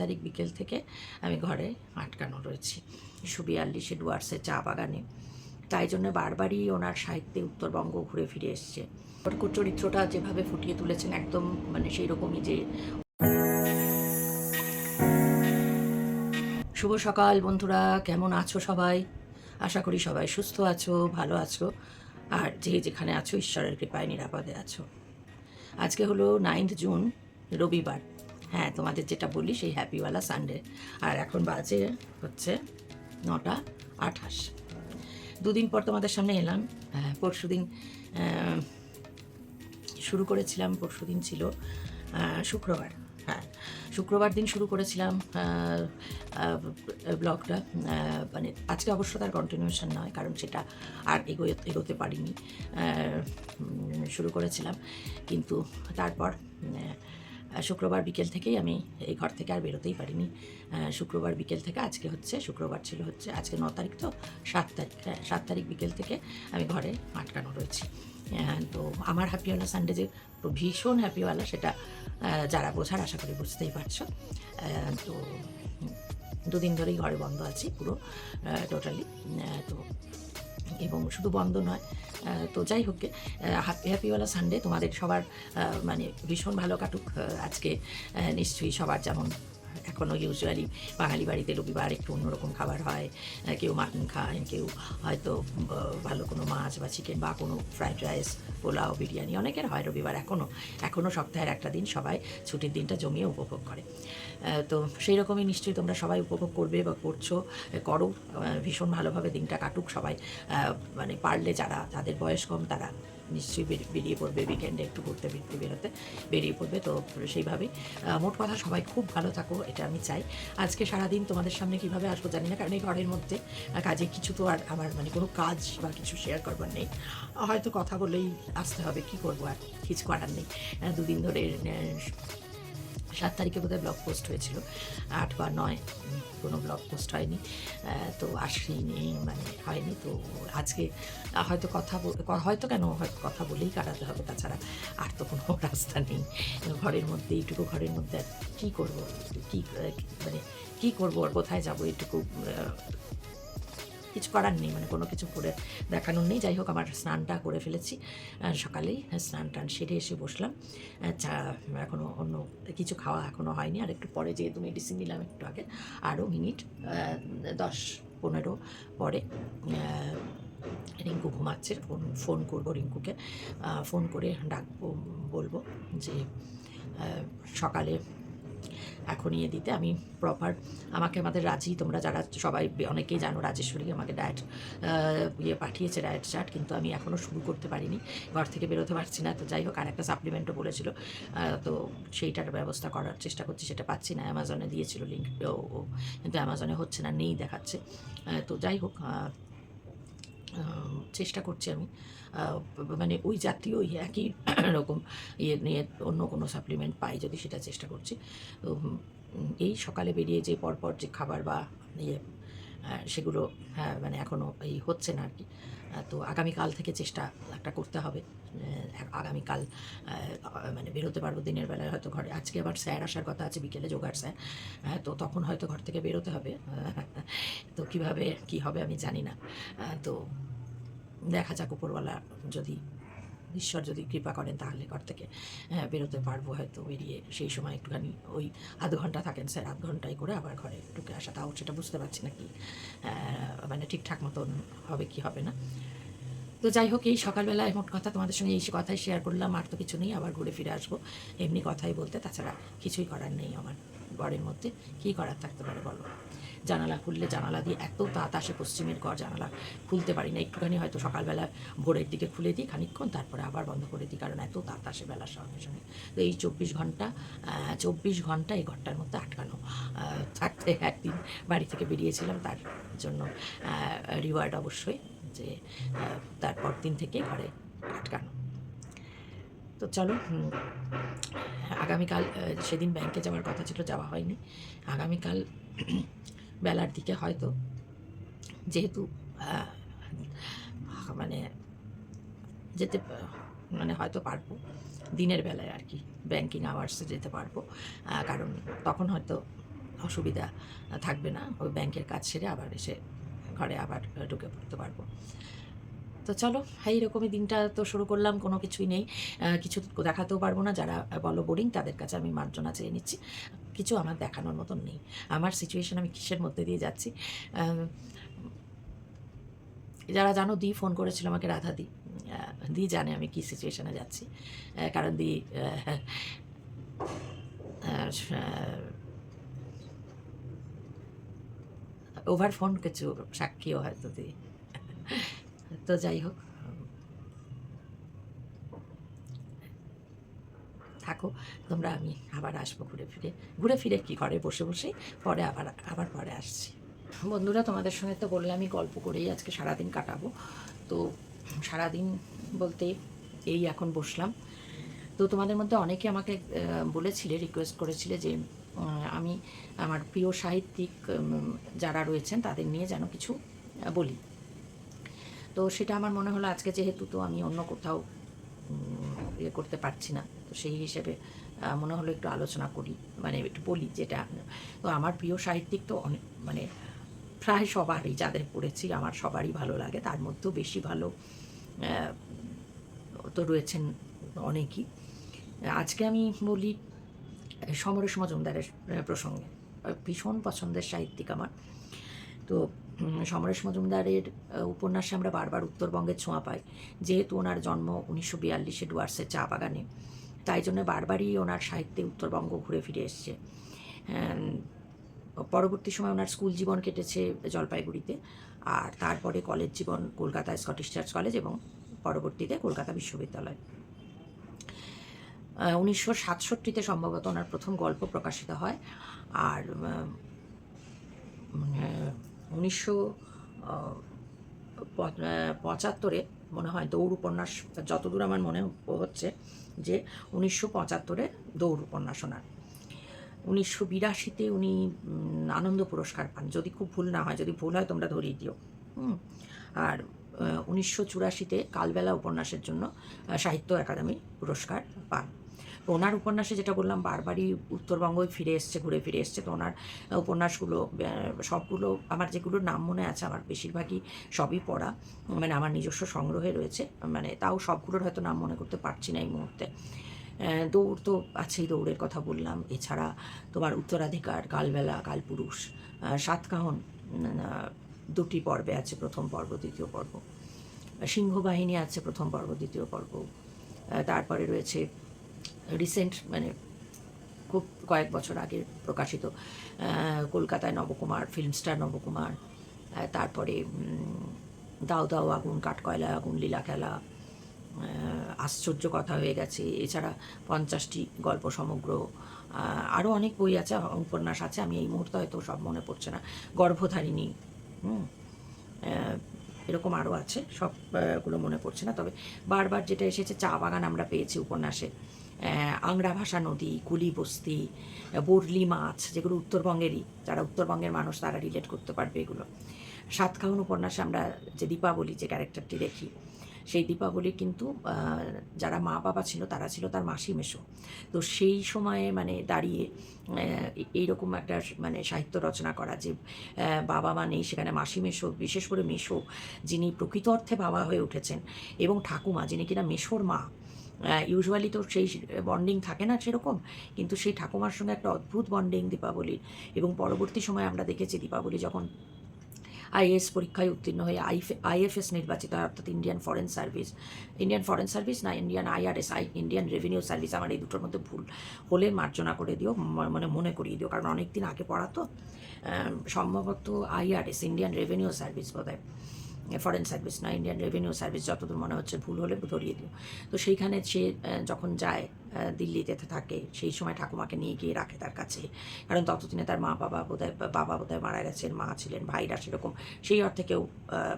তারিখ বিকেল থেকে আমি ঘরে আটকানো রয়েছি। সুবিয়াল্লিশে ডুয়ার্সে চা বাগানে। তাই জন্য বারবারই ওনার সাহিত্যে উত্তরবঙ্গ ঘুরে ফিরে এসছে। চরিত্রটা যেভাবে ফুটিয়ে তুলেছেন, একদম মানে সেই রকমই যে শুভ সকাল বন্ধুরা, কেমন আছো সবাই? আশা করি সবাই সুস্থ আছো, ভালো আছো, আর যে যেখানে আছো, ঈশ্বরের কৃপায় নিরাপদে আছো। আজকে হলো নাইন্থ জুন রবিবার। হ্যাঁ তোমাদের যেটা বলি সেই হ্যাপিওয়ালা সানডে আর এখন বাজে হচ্ছে নটা আঠাশ। দুদিন পর তোমাদের সামনে এলাম। পরশু দিন শুরু করেছিলাম, পরশু দিন ছিল শুক্রবার। হ্যাঁ শুক্রবার দিন শুরু করেছিলাম ব্লগটা। মানে আজকে অবশ্য তার কন্টিনিউশন নয়, কারণ সেটা আর এগোয়, এগোতে পারিনি। শুরু করেছিলাম, কিন্তু তারপর শুক্রবার বিকেল থেকেই আমি এই ঘর থেকে আর বেরোতেই পারিনি। শুক্রবার বিকেল থেকে আজকে হচ্ছে, শুক্রবার ছিল হচ্ছে, আজকে ন তারিখ তো সাত তারিখ হ্যাঁ সাত তারিখ বিকেল থেকে আমি ঘরে আটকানো রয়েছি। তো আমার হ্যাপিওয়ালা সানডে যে ভীষণ হ্যাপিওয়ালা সেটা যারা বোঝার আশা করি বুঝতেই পারছ। তো দুদিন ধরেই ঘরে বন্ধ আছি পুরো টোটালি তো এবং শুধু বন্ধ নয় তো যাই হোক হ্যাপি হ্যাপিওয়ালা সানডে তোমাদের সবার মানে ভীষণ ভালো কাটুক আজকে নিশ্চয়ই সবার যেমন এখনও ইউজুয়ালি বাঙালি বাড়িতে রবিবার একটু অন্যরকম খাবার হয়। কেউ মাটন খায়, কেউ হয়তো ভালো কোনো মাছ বা চিকেন বা কোনো ফ্রাইড রাইস পোলাও, বিরিয়ানি অনেকের হয় রবিবার এখনও এখনও সপ্তাহের একটা দিন সবাই ছুটির দিনটা জমিয়ে উপভোগ করে। তো সেই রকমই নিশ্চয়ই তোমরা সবাই উপভোগ করবে বা করছ। করো ভীষণ ভালোভাবে দিনটা কাটুক সবাই। মানে পারলে যারা, যাদের বয়স কম তারা। নিশ্চয়ই বেরিয়ে পড়বে উইকেন্ডে একটু ঘুরতে ফিরতে বেরোতে, বেরিয়ে পড়বে, তো সেইভাবেই মোট কথা সবাই খুব ভালো থাকো, এটা আমি চাই। আজকে সারাদিন তোমাদের সামনে কীভাবে আসব জানি না, কারণ এই ঘরের মধ্যে কাজে কিছু তো আর আমার মানে কোনো কাজ বা কিছু শেয়ার করবার নেই। হয়তো কথা বলেই আসতে হবে, কি করব আর, কিছু করার নেই। দুদিন ধরে সাত তারিখে বোধহয় ব্লগ পোস্ট হয়েছিল। আট বা নয়, কোনো ব্লগ পোস্ট হয়নি। তো আসেনি মানে হয়নি। তো আজকে হয়তো কথা হয়তো কেন হয়তো কথা বলেই কাটাতে হবে। তাছাড়া আর তো কোনো রাস্তা নেই। ঘরের মধ্যে, এইটুকু ঘরের মধ্যে কী করব? কী মানে কী করব? আর কোথায় যাব? এইটুকু কিছু করার নেই মানে কোনো কিছু করে দেখানোর নেই। যাই হোক, আমার স্নানটা করে ফেলেছি। সকালেই স্নান টান সেরে এসে বসলাম। চা এখনও অন্য কিছু খাওয়া এখনও হয়নি। আর একটু পরে যেহেতু মেডিসিন নিলাম একটু আগে, আরও মিনিট দশ পনেরো পরে রিঙ্কু ঘুমাচ্ছে, ফোন ফোন করব রিঙ্কুকে। ফোন করে ডাকবো, বলব যে সকালে এখন ইয়ে দিতে। আমি প্রপার আমাকে আমাদের রাজি, তোমরা যারা সবাই অনেকেই জানো রাজেশ্বরী আমাকে ডায়েট ইয়ে পাঠিয়েছে ডায়েট চার্ট কিন্তু আমি এখনও শুরু করতে পারিনি। ঘর থেকে বেরোতে পারছি না, তো যাই হোক আর একটা সাপ্লিমেন্টও বলেছিল। তো সেইটার ব্যবস্থা করার চেষ্টা করছি, সেটা পাচ্ছি না। অ্যামাজনে দিয়েছিল লিঙ্ক কিন্তু অ্যামাজনে হচ্ছে না, নেই দেখাচ্ছে। তো যাই হোক চেষ্টা করছি আমি। মানে ওই জাতীয় একই রকম ইয়ে নিয়ে অন্য কোনো সাপ্লিমেন্ট পাই যদি সেটা চেষ্টা করছি। তো এই সকালে বেরিয়ে যে পরপর যে খাবার বা ইয়ে সেগুলো হ্যাঁ মানে এখনও এই হচ্ছে না আর কি তো আগামীকাল থেকে চেষ্টা একটা করতে হবে। আগামীকাল মানে বেরোতে পারব দিনের বেলায় হয়তো ঘরে। আজকে আবার স্যার আসার কথা আছে বিকেলে যোগার স্যার। আহ, তো তখন হয়তো ঘর থেকে বেরোতে হবে। তো কীভাবে কি হবে আমি জানি না। তো দেখা যাক উপরওয়ালা যদি, ঈশ্বর যদি কৃপা করেন তাহলে ঘর থেকে বেরোতে পারব হয়তো বেরিয়ে। সেই সময় একটুখানি ওই আধ ঘণ্টা থাকেন স্যার, আধ ঘন্টায় করে আবার ঘরে ঢুকে আসা। তাও সেটা বুঝতে পারছি না কি মানে ঠিকঠাক মতন হবে কি হবে না। তো যাই হোক, এই সকালবেলায় মোট কথা তোমাদের সঙ্গে এই কথাই শেয়ার করলাম, আর তো কিছু নেই, আবার ঘুরে ফিরে আসব। এমনি কথাই বলতে, তাছাড়া কিছুই করার নেই আমার ঘরের মধ্যে। কী করার থাকতে পারে বলো? জানালা খুললে জানালা দিয়ে এত তাত আসে পশ্চিমের ঘর জানালা খুলতে পারি না। একটুখানি হয়তো সকালবেলা ভোরের দিকে খুলে দিই খানিকক্ষণ, তারপরে আবার বন্ধ করে দিই, কারণ এত তাত আসে বেলার সঙ্গে সঙ্গে তো এই চব্বিশ ঘণ্টা চব্বিশ ঘণ্টা এই ঘরটার মধ্যে আটকানো। থাকতে একদিন বাড়ি থেকে বেরিয়েছিলাম, তার জন্য রিওয়ার্ড অবশ্যই যে তারপর দিন থেকে ঘরে আটকানো। তো চলো আগামীকাল সেদিন ব্যাংকে যাওয়ার কথা ছিল, যাওয়া হয়নি। আগামীকাল বেলার দিকে হয়তো। যেহেতু মানে যেতে মানে হয়তো পারব। দিনের বেলায় আর কি ব্যাংকিং আওয়ার্সে যেতে পারব। কারণ তখন হয়তো অসুবিধা থাকবে না। ওই ব্যাংকের কাজ সেরে আবার এসে ঘরে আবার ঢুকে পড়তে পারব। তো চলো হ্যাঁ এইরকমই দিনটা তো শুরু করলাম, কোনো কিছুই নেই। কিছু দেখাতেও পারব না। যারা বলো বোরিং তাদের কাছে আমি মার্জনা চেয়ে নিচ্ছি। কিছু আমার দেখানোর মতন নেই। আমার সিচুয়েশন আমি কিসের মধ্যে দিয়ে যাচ্ছি? যারা জানো দি ফোন করেছিল আমাকে, রাধা দি। দি জানে আমি কি সিচুয়েশানে যাচ্ছি। কারণ দি ওভার ফোন কিছু সাক্ষীও হয়তো দি। তো যাই হোক। থাকো, তোমরা আমি আবার আসব ঘুরে ফিরে। ঘুরে ফিরে কি ঘরে বসে বসে পরে আবার আবার পরে আসছি। বন্ধুরা, তোমাদের সঙ্গে তো বললামই গল্প করেই আজকে সারাদিন কাটাবো। তো সারাদিন বলতে এই এখন বসলাম। তো তোমাদের মধ্যে অনেকে আমাকে বলেছিলে রিকোয়েস্ট করেছিলে যে আমি আমার প্রিয় সাহিত্যিক যারা রয়েছেন তাদের নিয়ে যেন কিছু বলি। তো সেটা আমার মনে হলো আজকে যেহেতু তো আমি অন্য কোথাও ইয়ে করতে পারছি না। তো সেই হিসেবে মনে হলো একটু আলোচনা করি মানে একটু বলি যেটা তো আমার প্রিয় সাহিত্যিক তো অনেক মানে প্রায় সবারই, যাদের পড়েছি আমার সবারই ভালো লাগে, তার মধ্যেও বেশি ভালো তো রয়েছেন অনেকই। আজকে আমি বলি সমরেশ মজুমদারের প্রসঙ্গে ভীষণ পছন্দের সাহিত্যিক আমার। তো সমরেশ মজুমদারের উপন্যাসে আমরা বারবার উত্তরবঙ্গের ছোঁয়া পাই, যেহেতু ওনার জন্ম উনিশশো বিয়াল্লিশে ডুয়ার্সের চা বাগানে। তাই জন্য বারবারই ওনার সাহিত্যে উত্তরবঙ্গ ঘুরে ফিরে এসছে। পরবর্তী সময় ওনার স্কুল জীবন কেটেছে জলপাইগুড়িতে আর তারপরে কলেজ জীবন কলকাতা স্কটিশ চার্চ কলেজ এবং পরবর্তীতে কলকাতা বিশ্ববিদ্যালয়। উনিশশো সাতষট্টিতে সম্ভবত ওনার প্রথম গল্প প্রকাশিত হয় আর উনিশশো পঁচাত্তরে মনে হয় দৌড় উপন্যাস যতদূর আমার মনে হচ্ছে যে উনিশশো পঁচাত্তরে দৌড় উপন্যাস ওনার। উনিশশো বিরাশিতে উনি আনন্দ পুরস্কার পান। যদি খুব ভুল না হয়, যদি ভুল হয় তোমরা ধরিয়ে দিও। হুম। আর উনিশশো চুরাশিতে কালবেলা উপন্যাসের জন্য সাহিত্য একাডেমি পুরস্কার পান। তো ওনার উপন্যাসে যেটা বললাম, বারবারই উত্তরবঙ্গই ফিরে এসছে, ঘুরে ফিরে এসছে। তো ওনার উপন্যাসগুলো সবগুলো, আমার যেগুলোর নাম মনে আছে, আমার বেশিরভাগই সবই পড়া। মানে আমার নিজস্ব সংগ্রহে রয়েছে। মানে তাও সবগুলোর হয়তো নাম মনে করতে পারছি না এই মুহূর্তে। দৌড় তো আছেই দৌড়ের কথা বললাম। এছাড়া তোমার উত্তরাধিকার, কালবেলা, কালপুরুষ সাতকাহন দুটি পর্বে আছে, প্রথম পর্ব, দ্বিতীয় পর্ব। সিংহবাহিনী আছে, প্রথম পর্ব, দ্বিতীয় পর্ব। তারপরে রয়েছে রিসেন্ট মানে খুব কয়েক বছর আগে প্রকাশিত কলকাতায় নবকুমার ফিল্ম স্টার নবকুমার তারপরে দাও দাও আগুন কাঠকয়লা আগুন, লীলা খেলা আশ্চর্য কথা হয়ে গেছে। এছাড়া পঞ্চাশটি গল্প সমগ্র আরও অনেক বই আছে, উপন্যাস আছে, আমি এই মুহূর্তে হয়তো সব মনে পড়ছে না। গর্ভধারিণী, হুম এরকম আরও আছে সবগুলো মনে পড়ছে না, তবে বারবার যেটা এসেছে, চা বাগান আমরা পেয়েছি উপন্যাসে। আংরা ভাষা নদী, কুলি বস্তি বরলি মাছ, যেগুলো উত্তরবঙ্গেরই, যারা উত্তরবঙ্গের মানুষ তারা রিলেট করতে পারবে এগুলো। সাতকাহন উপন্যাসে আমরা যে দীপাবলি যে ক্যারেক্টারটি দেখি, সেই দীপাবলি কিন্তু যারা মা বাবা ছিল তারা ছিল তার মাসি মেশো তো সেই সময়ে মানে দাঁড়িয়ে এইরকম একটা মানে সাহিত্য রচনা করা যে বাবা মা নেই সেখানে মাসি মেশো বিশেষ করে মেশো যিনি প্রকৃত অর্থে বাবা হয়ে উঠেছেন, এবং ঠাকুমা যিনি কিনা মেশোর মা ইউজুয়ালি তো সেই বন্ডিং থাকে না সেরকম, কিন্তু সেই ঠাকুমার সঙ্গে একটা অদ্ভুত বন্ডিং দীপাবলির। এবং পরবর্তী সময় আমরা দেখেছি দীপাবলি যখন আইএস পরীক্ষায় উত্তীর্ণ হয়ে আইএফএস নির্বাচিত হয়, অর্থাৎ Indian foreign service Indian foreign service না Indian IRS I Indian revenue service আমার এই দুটোর মধ্যে ভুল হলে মার্জনা করে দিও মানে মনে করিয়ে দিও, কারণ অনেক দিন আগে পড়াতো সম্ভবত আইআরএস ইন্ডিয়ান রেভিনিউ সার্ভিস বোধ হয় ফরেন সার্ভিস না ইন্ডিয়ান রেভিনিউ সার্ভিস যতদূর মনে হচ্ছে ভুল হলে ধরিয়ে দিও তো সেইখানে সে যখন যায় দিল্লিতে থাকে, সেই সময় ঠাকুমাকে নিয়ে গিয়ে রাখে তার কাছে। কারণ ততদিনে তার মা বাবা বোধহয় বাবা বোধহয় মারা গেছেন, মা ছিলেন, ভাইরা সেরকম, সেই অর্থে কেউ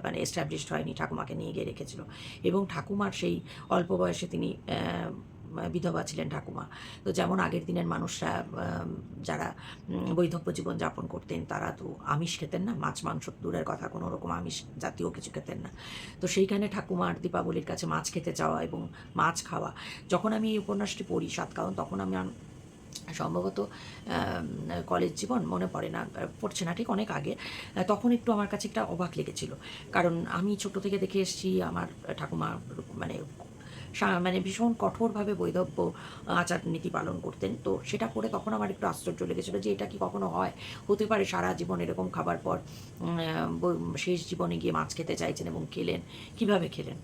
মানে এস্টাবলিশড হয়নি, ঠাকুমাকে নিয়ে গিয়ে রেখেছিল। এবং ঠাকুমার সেই অল্প বয়সে তিনি বিধবা ছিলেন ঠাকুমা। তো যেমন আগের দিনের মানুষরা যারা বৈধব্য জীবন যাপন করতেন, তারা তো আমিষ খেতেন না, মাছ, মাংস দূরের কথা, কোনো রকম আমিষ জাতীয় কিছু খেতেন না। তো সেইখানে ঠাকুমার, দীপাবলির কাছে মাছ খেতে যাওয়া এবং মাছ খাওয়া। যখন আমি এই উপন্যাসটি পড়ি সাতকাহন, তখন আমি সম্ভবত কলেজ জীবন, মনে পড়ে না পড়ছে না, ঠিক অনেক আগে তখন একটু আমার কাছে একটা অবাক লেগেছিল। কারণ আমি ছোট থেকে দেখে এসেছি, আমার ঠাকুমা মানে মানে ভীষণ কঠোরভাবে বৈধব্য আচার নীতি পালন করতেন। তো সেটা পড়ে তখন আমার একটু আশ্চর্য লেগেছিল যে এটা কি কখনো হয়? হতে পারে সারা জীবন এরকম খাবার পর শেষ জীবনে গিয়ে মাছ খেতে চাইছেন এবং খেলেন। কীভাবে খেলেন?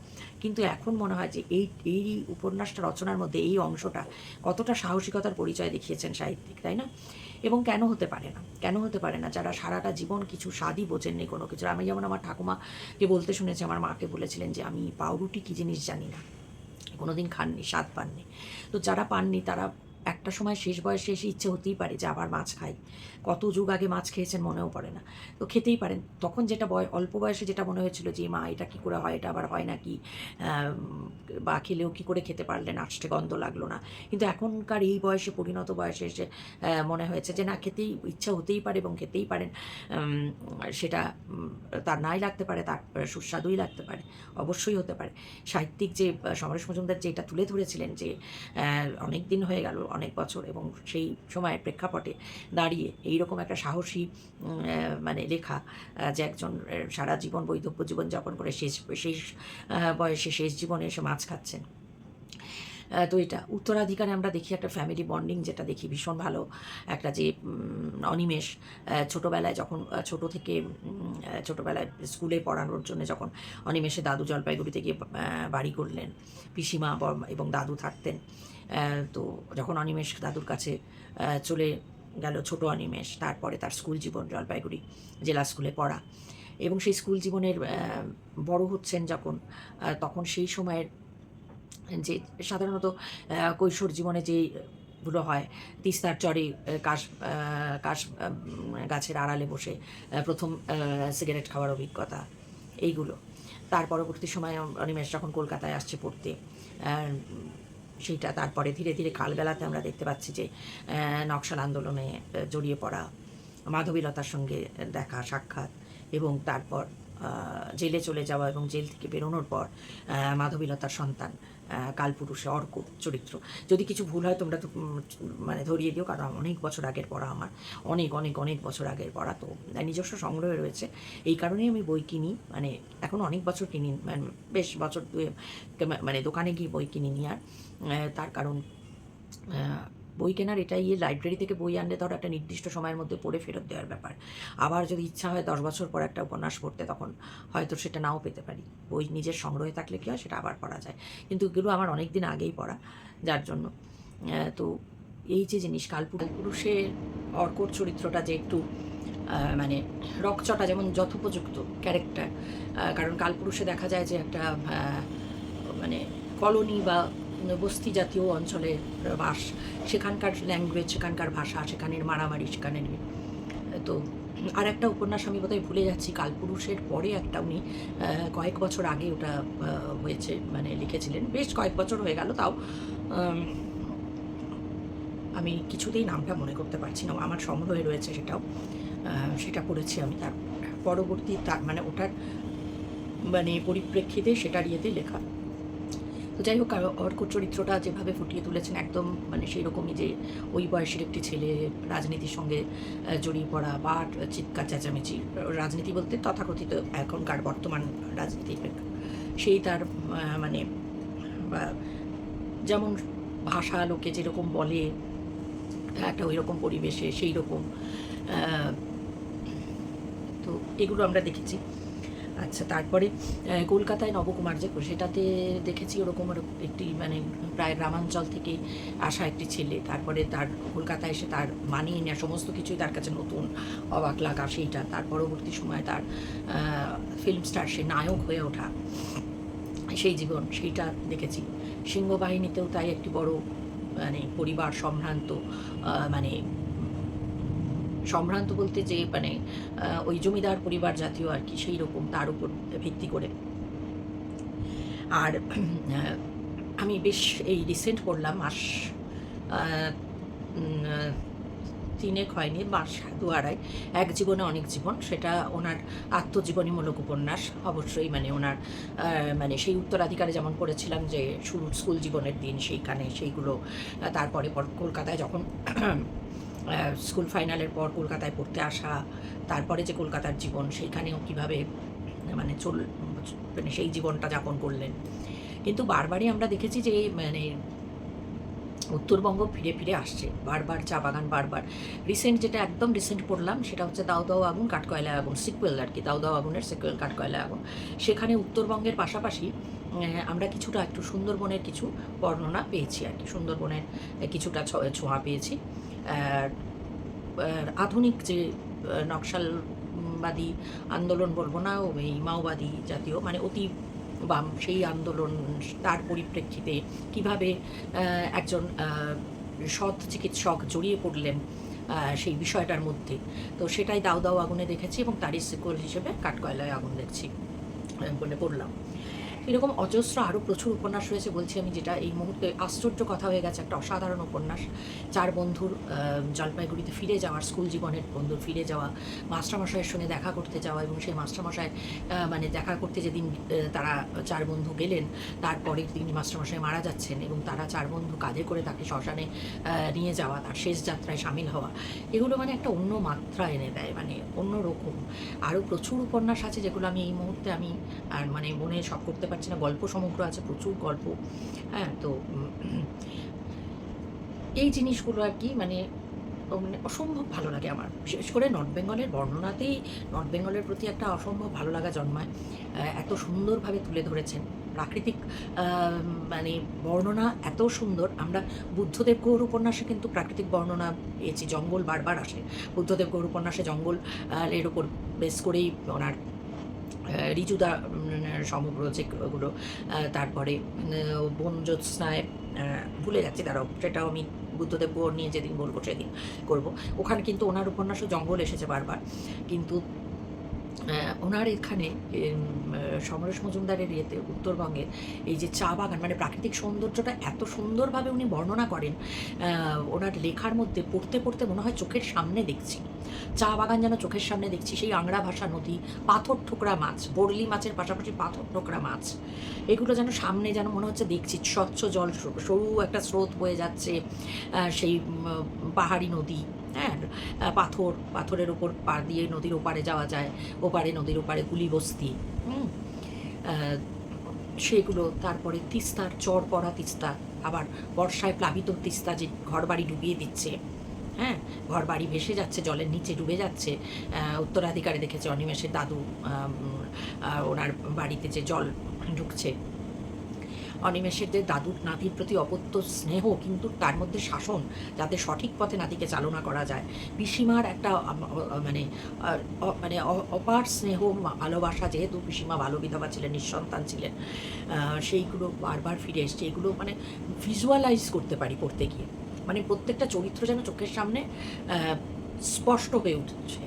কিন্তু এখন মনে হয় যে এই এই উপন্যাসটা রচনার মধ্যে এই অংশটা কতটা সাহসিকতার পরিচয় দেখিয়েছেন সাহিত্যিক, তাই না? এবং কেন হতে পারে না? কেন হতে পারে না? যারা সারাটা জীবন কিছু স্বাদই বোঝেননি কোনো কিছু। আমি যেমন আমার ঠাকুমাকে বলতে শুনেছি, আমার মাকে বলেছিলেন যে, আমি পাউরুটি কী জিনিস জানি না। কোনোদিন খাননি স্বাদ পাননি। তো যারা পাননি তারা একটা সময় শেষ বয়সে এসে ইচ্ছে হতেই পারে যে আবার মাছ খাই। কত যুগ আগে মাছ খেয়েছেন মনেও পড়ে না। তো খেতেই পারেন। তখন যেটা বয় অল্প বয়সে যেটা মনে হয়েছিল যে মা এটা কী করে হয়? এটা আবার হয় নাকি? আম, বা খেলেও কী করে খেতে পারলেন? আষ্টে গন্ধ লাগল না। কিন্তু এখনকার এই বয়সে পরিণত বয়সে এসে মনে হয়েছে যে না খেতেই ইচ্ছা হতেই পারে এবং খেতেই পারেন। সেটা তার নাই লাগতে পারে তার সুস্বাদুই লাগতে পারে। অবশ্যই হতে পারে। সাহিত্যিক যে সমরেশ মজুমদার যে এটা তুলে ধরেছিলেন যে অনেক দিন হয়ে গেল। অনেক বছর এবং সেই সময়ের প্রেক্ষাপটে দাঁড়িয়ে এইরকম একটা সাহসী মানে লেখা যে একজন সারা জীবন বৈধব্য জীবনযাপন করে শেষ শেষ বয়সে শেষ জীবনে এসে মাছ খাচ্ছেন। তো এটা উত্তরাধিকারে আমরা দেখি একটা ফ্যামিলি বন্ডিং যেটা দেখি ভীষণ ভালো। একটা যে অনিমেষ ছোটোবেলায় যখন ছোট থেকে ছোটোবেলায় স্কুলে পড়ানোর জন্য যখন অনিমেষে দাদু জলপাইগুড়িতে গিয়ে বাড়ি করলেন, পিসিমা এবং দাদু থাকতেন তো যখন অনিমেষ দাদুর কাছে চলে গেল ছোট অনিমেষ, তারপরে তার স্কুল জীবন জলপাইগুড়ি জেলা স্কুলে পড়া। এবং সেই স্কুল জীবনের বড় হচ্ছেন যখন তখন সেই সময়ের যে সাধারণত কৈশোর জীবনে যে গুলো হয়, তিস্তার চরে কাশ কাশ গাছের আড়ালে বসে প্রথম সিগারেট খাওয়ার অভিজ্ঞতা, এইগুলো। তার পরবর্তী সময় অনিমেষ যখন কলকাতায় আসছে পড়তে সেইটা তারপরে ধীরে ধীরে কালবেলাতে আমরা দেখতে পাচ্ছি যে নকশাল আন্দোলনে জড়িয়ে পড়া, মাধবীলতার সঙ্গে দেখা, সাক্ষাৎ এবং তারপর জেলে চলে যাওয়া এবং জেল থেকে বেরোনোর পর মাধবীলতার সন্তান কালপুরুষে, অর্ক, চরিত্র। যদি কিছু ভুল হয়, তোমরা তো মানে ধরিয়ে দিও, কারণ অনেক বছর আগের পড়া আমার। অনেক অনেক অনেক বছর আগের পড়া, তো নিজস্ব সংগ্রহে রয়েছে। এই কারণেই আমি বই কিনি মানে এখন অনেক বছর কিনি মানে বেশ বছর দুয়ে মানে দোকানে গিয়ে বই কিনি নি আর তার কারণ বই কেনার এটাই লাইব্রেরি থেকে বই আনলে ধরো একটা নির্দিষ্ট সময়ের মধ্যে পড়ে ফেরত দেওয়ার ব্যাপার। আবার যদি ইচ্ছা হয় দশ বছর পর একটা উপন্যাস পড়তে, তখন হয়তো সেটা নাও পেতে পারি। বই নিজের সংগ্রহে থাকলে কী হয় সেটা আবার পড়া যায়। কিন্তু এগুলো আমার অনেক দিন আগেই পড়া, যার জন্য তো এই যে জিনিস, কালপুরুষ পুরুষের অর্কর চরিত্রটা যে একটু মানে রকচটা, যেমন যথোপযুক্ত ক্যারেক্টার কারণ কালপুরুষে দেখা যায় যে একটা মানে কলোনি বা বস্তি জাতীয় অঞ্চলে বাস, সেখানকার ল্যাঙ্গুয়েজ সেখানকার ভাষা, সেখানের মারামারি, সেখানের তো আর একটা উপন্যাস আমি বোধহয় ভুলে যাচ্ছি, কালপুরুষের পরে একটা উনি কয়েক বছর আগে ওটা হয়েছে মানে লিখেছিলেন। বেশ কয়েক বছর হয়ে গেল তাও। আমি কিছুতেই নামটা মনে করতে পারছি না, আমার সংগ্রহে রয়েছে সেটাও। সেটা পড়েছি আমি তার পরবর্তী তার মানে ওটার মানে পরিপ্রেক্ষিতে সেটার ইয়েতে লেখা। তো যাই হোক অর্ক চরিত্রটা যেভাবে ফুটিয়ে তুলেছেন, একদম মানে সেই রকমই যে ওই বয়সের একটি ছেলে রাজনীতির সঙ্গে জড়িয়ে পড়া বা চিৎকার চেঁচামেচি রাজনীতি বলতে তথাকথিত এখনকার বর্তমান রাজনীতির সেই তার মানে যেমন ভাষা লোকে যেরকম বলে, একটা ওই রকম পরিবেশে সেই রকম তো এগুলো আমরা দেখেছি। আচ্ছা তারপরে কলকাতায় নবকুমার যে সেটাতে দেখেছি ওরকম একটি মানে প্রায় গ্রামাঞ্চল থেকে আসা একটি ছেলে। তারপরে তার কলকাতায় এসে তার মানিয়ে নেওয়া সমস্ত কিছুই তার কাছে নতুন, অবাক লাগা সেইটা। তার পরবর্তী সময় তার ফিল্ম স্টার সে নায়ক হয়ে ওঠা সেই জীবন, সেইটা দেখেছি। সিংহবাহিনীতেও তাই একটি বড় মানে পরিবার সম্ভ্রান্ত মানে সম্ভ্রান্ত বলতে যে মানে ওই জমিদার পরিবার জাতীয় আর কি, সেই রকম তার উপর ভিত্তি করে। আর আমি বেশ এই রিসেন্ট পড়লাম, মাস তিনেক হয়নি, মাস দু আড়াই। এক জীবনে অনেক জীবন, সেটা ওনার আত্মজীবনীমূলক উপন্যাস, অবশ্যই মানে ওনার মানে সেই উত্তরাধিকারে যেমন পড়েছিলাম যে, শুরু স্কুল জীবনের দিন, সেইখানে সেইগুলো তারপরে পর কলকাতায় যখন স্কুল ফাইনালের পর কলকাতায় পড়তে আসা, তারপরে যে কলকাতার জীবন, সেইখানেও কীভাবে মানে চল মানে সেই জীবনটা যাপন করলেন। কিন্তু বারবারই আমরা দেখেছি যে মানে উত্তরবঙ্গ ফিরে ফিরে আসছে। বারবার চা বাগান, বারবার। রিসেন্ট যেটা একদম রিসেন্ট পড়লাম, সেটা হচ্ছে দাও দাও আগুন, কাঠকয়লা আগুন সিকুয়েল আর কি, দাও দাও আগুনের সিকুয়েল কাঠকয়লা আগুন। সেখানে উত্তরবঙ্গের পাশাপাশি আমরা কিছুটা একটু সুন্দরবনের কিছু বর্ণনা পেয়েছি আর কি। সুন্দরবনের কিছুটা ছোঁয়া পেয়েছি। আধুনিক যে নকশালবাদী আন্দোলন বলব না এই মাওবাদী জাতীয় মানে অতি বাম সেই আন্দোলন, তার পরিপ্রেক্ষিতে কীভাবে একজন সৎ চিকিৎসক জড়িয়ে পড়লেন সেই বিষয়টার মধ্যে। তো সেটাই দাও দাও আগুনে দেখেছি এবং তারই সিকুয়াল হিসেবে কাঠকয়লায় আগুন দেখছি বলে পড়লাম। এরকম অজস্র আরও প্রচুর উপন্যাস রয়েছে, বলছি আমি যেটা এই মুহূর্তে আশ্চর্য কথা হয়ে গেছে, একটা অসাধারণ উপন্যাস। চার বন্ধুর জলপাইগুড়িতে ফিরে যাওয়ার, স্কুল জীবনের বন্ধুর ফিরে যাওয়া, মাস্টারমশাইয়ের সঙ্গে দেখা করতে যাওয়া এবং সেই মাস্টারমশাই মানে দেখা করতে যেদিন তারা চার বন্ধু গেলেন তারপরের দিন মাস্টারমশাই মারা যাচ্ছেন এবং তারা চার বন্ধু কাঁধে করে তাকে শ্মশানে নিয়ে যাওয়া, তার শেষ যাত্রায় সামিল হওয়া, এগুলো মানে একটা অন্য মাত্রা এনে দেয় মানে অন্য রকম। আরও প্রচুর উপন্যাস আছে যেগুলো আমি এই মুহূর্তে আমি, আর মানে মনে সব করতে পারছি না, গল্প সমগ্র আছে, প্রচুর গল্প হ্যাঁ তো এই জিনিসগুলো আর কি মানে মানে অসম্ভব ভালো লাগে আমার। বিশেষ করে নর্থ বেঙ্গলের বর্ণনাতেই, নর্থ বেঙ্গলের প্রতি একটা অসম্ভব ভালো লাগা জন্মায় এত সুন্দরভাবে তুলে ধরেছেন। প্রাকৃতিক মানে বর্ণনা এত সুন্দর, আমরা বুদ্ধদেব গৌর উপন্যাসে কিন্তু প্রাকৃতিক বর্ণনা পেয়েছি, জঙ্গল বারবার আসে। বুদ্ধদেব গৌর উপন্যাসে জঙ্গল এর উপর বেস করেই ওনার ঋজুদা সমগ্র যেগুলো ওগুলো তারপরে উম, বন ভুলে যাচ্ছি তারাও সেটাও আমি বুদ্ধদেব নিয়ে যেদিন বলব সেদিন করব। ওখানে কিন্তু ওনার উপন্যাসও জঙ্গল এসেছে বারবার। কিন্তু ওনার এখানে সমরেশ মজুমদারের ইয়েতে উত্তরবঙ্গের এই যে চা বাগান মানে প্রাকৃতিক সৌন্দর্যটা এত সুন্দরভাবে উনি বর্ণনা করেন ওনার লেখার মধ্যে পড়তে পড়তে মনে হয় চোখের সামনে দেখছি। চা বাগান যেন চোখের সামনে দেখছি, সেই আংড়া ভাষা নদী, পাথর ঠোকরা মাছ বরলি মাছের পাশাপাশি পাথর ঠোকরা মাছ, এগুলো যেন সামনে যেন মনে হচ্ছে দেখছি, স্বচ্ছ জল, সরু- সরু একটা স্রোত বয়ে যাচ্ছে সেই পাহাড়ি নদী। হ্যাঁ পাথর, পাথরের ওপর পা দিয়ে নদীর ওপারে যাওয়া যায়, ওপারে নদীর ওপারে কুলি বস্তি সেগুলো, তারপরে তিস্তার চর পড়া তিস্তা, আবার বর্ষায় প্লাবিত তিস্তা যে ঘরবাড়ি ডুবিয়ে দিচ্ছে। হ্যাঁ ঘর বাড়ি ভেসে যাচ্ছে, জলের নিচে ডুবে যাচ্ছে। উত্তরাধিকারে দেখেছে অনিমেষের দাদু ওনার বাড়িতে যে জল ঢুকছে অনিমেষের যে দাদুর নাতির প্রতি অপত্য স্নেহ কিন্তু তার মধ্যে শাসন যাতে সঠিক পথে নাতিকে চালনা করা যায়। পিসিমার একটা মানে মানে অপার স্নেহ ভালোবাসা, যেহেতু পিসিমা ভালো বিধবা ছিলেন, নিঃসন্তান ছিলেন সেইগুলো বারবার ফিরে এসছে। এগুলো মানে ভিজুয়ালাইজ করতে পারি পড়তে গিয়ে। মানে প্রত্যেকটা চরিত্র যেন চোখের সামনে স্পষ্ট হয়ে উঠছে,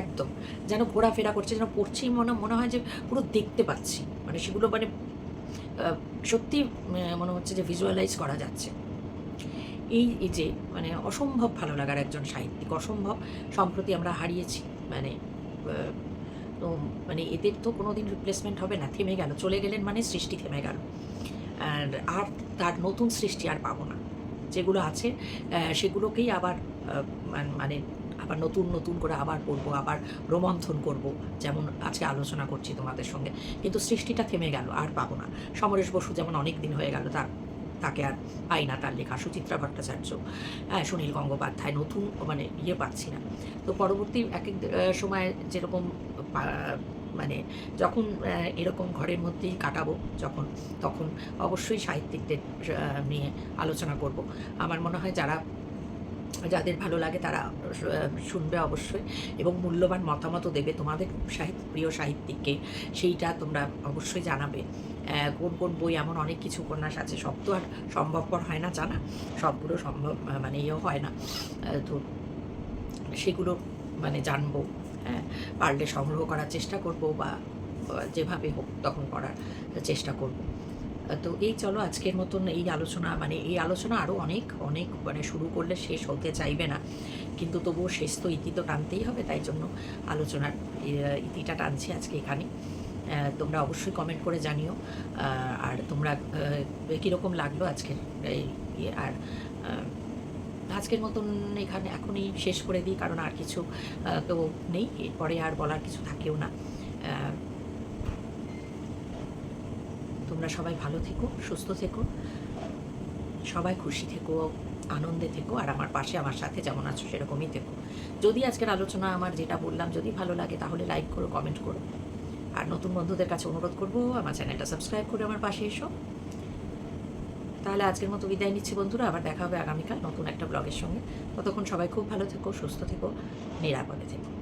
একদম। যেন ঘোরাফেরা করছে, যেন পড়ছি, মনে মনে হয় যে পুরো দেখতে পাচ্ছি। মানে সেগুলো মানে সত্যি মনে হচ্ছে যে ভিজুয়ালাইজ করা যাচ্ছে। এই যে মানে অসম্ভব ভালো লাগার একজন সাহিত্যিক, অসম্ভব সম্প্রতি আমরা হারিয়েছি মানে তো মানে এদের তো কোনো দিন রিপ্লেসমেন্ট হবে না, থেমে গেল, চলে গেলেন মানে সৃষ্টি থেমে গেল। আর আর তার নতুন সৃষ্টি আর পাবো না। যেগুলো আছে সেগুলোকেই আবার মানে আবার নতুন নতুন করে আবার পড়ব, আবার রোমন্থন করব, যেমন আজকে আলোচনা করছি তোমাদের সঙ্গে। কিন্তু সৃষ্টিটা থেমে গেল, আর পাবো না। সমরেশ বসু যেমন অনেক দিন হয়ে গেল তার, তাকে আর পাই না তার লেখা, সুচিত্রা ভট্টাচার্য হ্যাঁ সুনীল গঙ্গোপাধ্যায় নতুন মানে ইয়ে পাচ্ছি না। তো পরবর্তী এক এক সময় যেরকম মানে যখন এরকম ঘরের মধ্যেই কাটাবো, যখন, তখন অবশ্যই সাহিত্যিকদের নিয়ে আলোচনা করব। আমার মনে হয় যারা যাদের ভালো লাগে তারা শুনবে অবশ্যই এবং মূল্যবান মতামতও দেবে তোমাদের সাহিত্য প্রিয় সাহিত্যিককে। সেইটা তোমরা অবশ্যই জানাবে। কোন কোন বই এমন অনেক কিছু উপন্যাস আছে, সব তো আর সম্ভবপর হয় না জানা। সবগুলো সম্ভব মানে ইয়েও হয় না। তো সেগুলো মানে জানব। হ্যাঁ পারলে সংগ্রহ করার চেষ্টা করব বা যেভাবে হোক তখন করার চেষ্টা করব। তো এই চলো আজকের মতন এই আলোচনা মানে এই আলোচনা আরও অনেক অনেক মানে শুরু করলে শেষ হতে চাইবে না। কিন্তু তবুও শেষ তো ইতি তো টানতেই হবে, তাই জন্য আলোচনার ইতিটা টানছি আজকে এখানে। তোমরা অবশ্যই কমেন্ট করে জানিও। আর তোমরা কীরকম লাগল আজকের এই ইয়ে? আর আজকের মতন এখানে এখনই শেষ করে দিই, কারণ আর কিছু তো নেই, এরপরে আর বলার কিছু থাকেও না। তোমরা সবাই ভালো থেকো, সুস্থ থেকো। সবাই খুশি থেকো, আনন্দে থেকো, আর আমার পাশে, আমার সাথে যেমন আছো সেরকমই থেকো। যদি আজকের আলোচনা আমার যেটা বললাম যদি ভালো লাগে, তাহলে লাইক করো কমেন্ট করো। আর নতুন বন্ধুদের কাছে অনুরোধ করব, আমার চ্যানেলটা সাবস্ক্রাইব করে আমার পাশে এসো। তাহলে আজকের মতো বিদায় নিচ্ছি বন্ধুরা, আবার দেখা হবে আগামীকাল নতুন একটা ব্লগের সঙ্গে। ততক্ষণ সবাই খুব ভালো থেকো, সুস্থ থেকো, নিরাপদে থেকো।